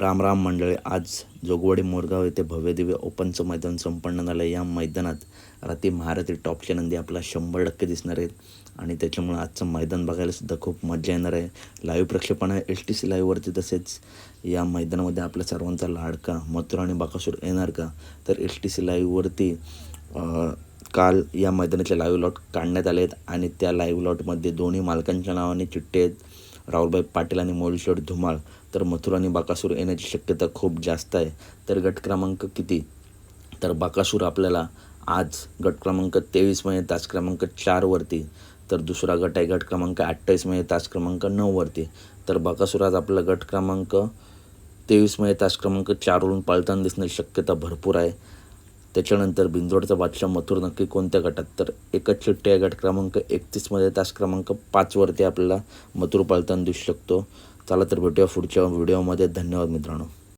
राम राम आज जोगवाडी मोरगाव येथे भव्यदिव्य ओपनचं मैदान संपन्न झालं या मैदानात रात्री महारथी टॉपच्या नंदी आपला शंभर टक्के दिसणार आहेत. आणि त्याच्यामुळे आजचं मैदान बघायलासुद्धा खूप मजा येणार आहे. लाईव्ह प्रक्षेपण आहे एस टी सी लाईव्हवरती तसेच. या मैदानामध्ये आपल्या सर्वांचा लाडका मथुरा आणि बाकासूर येणार का? तर एस टी सी लाईव्हवरती काल या मैदानाचे लाईव्ह लॉट काढण्यात आले आहेत आणि त्या लाईव्ह लॉटमध्ये दोन्ही मालकांच्या नावाने चिठ्ठे आहेत. राहुलभाई पाटील आणि मोलशेठ धुमाळ तर मथुर आणि बाकासूर येण्याची शक्यता खूप जास्त आहे. तर गट क्रमांक किती? तर बाकासूर आपल्याला आज गट क्रमांक तेवीसमध्ये तास क्रमांक चारवरती तर दुसरा गट आहे गट क्रमांक अठ्ठावीसमध्ये तास क्रमांक नऊवरती तर बाकासूर आज आपला गट क्रमांक तेवीसमध्ये तास क्रमांक चारवरून पळताना दिसण्याची शक्यता भरपूर आहे. त्याच्यानंतर बिंदोडचा बादशाह मथुर नक्की कोणत्या गटात? तर एकच चिठ्ठी आहे गट क्रमांक एकतीसमध्ये तास क्रमांक पाचवरती आपल्याला मथुर पाळताना दिसू शकतो. चला तर भेटूया पुढच्या व्हिडिओमध्ये धन्यवाद मित्रांनो.